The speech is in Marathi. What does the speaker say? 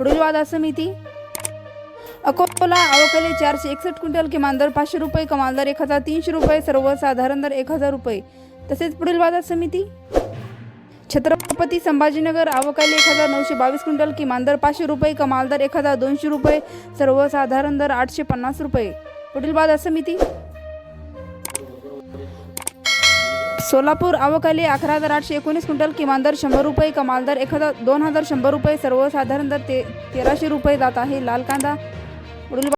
रुजवादा समिती अकोला अवकाली चारशे एकसष्ट क्विंटल किमान दर पाचशे रुपये कमाल दर एक हजार तीनशे रुपये सर्वसाधारण दर एक हजार रुपये. तसेच पुढील बाजार समिती छत्रपती संभाजीनगर अवकाली एक हजार नऊशे बावीस क्विंटल किमान दर पाचशे रुपये कमाल दर एक हजार दोनशे रुपये सर्वसाधारण दर आठशे पन्नास रुपये. पुढील बाजार समिती सोलापूर अवकाली अकरा हजार आठशे एकोणीस क्विंटल किमान दर शंभर रुपये कमाल दर एक हजार दोन हजार शंभर रुपये सर्वसाधारण दर ते तेराशे रुपये जात आहे. लाल कांदा